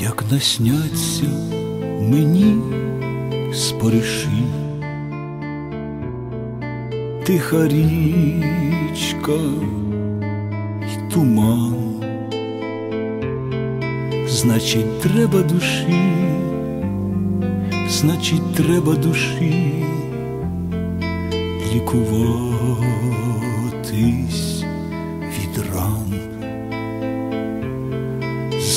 як насняться мені спориші, тиха річка й туман, значить, треба душі, значить, треба душі лікуватись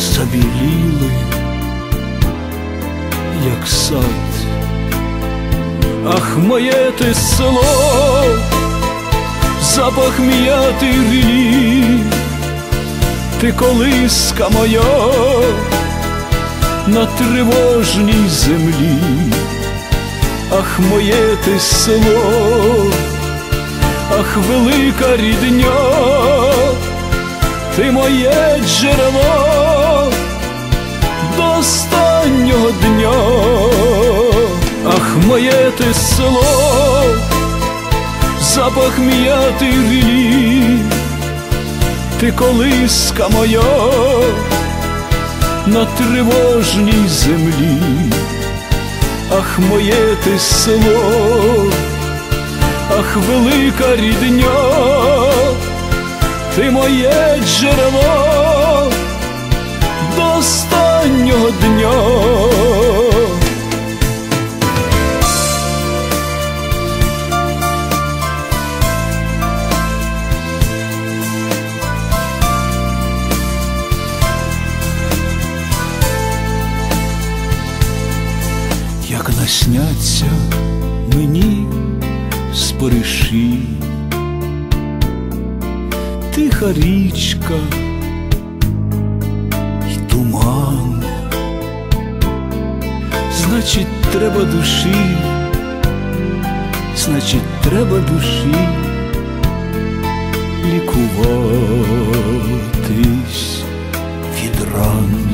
забіліли, як сад, ах, моє ти село, запах м'яти рілі, ти колиска моя на тривожній землі, ах, моє ти село, ах, велика рідня. Ти моє джерело останнього дня, ах, моє ти село, запах м'яти рілі, ти колиска моя на тривожній землі, ах, моє ти село, ах, велика рідня. Ти моє джерело останнього дня. Як насняться мені спориші тиха річка значить, треба душі, значить, треба душі лікуватись від ран.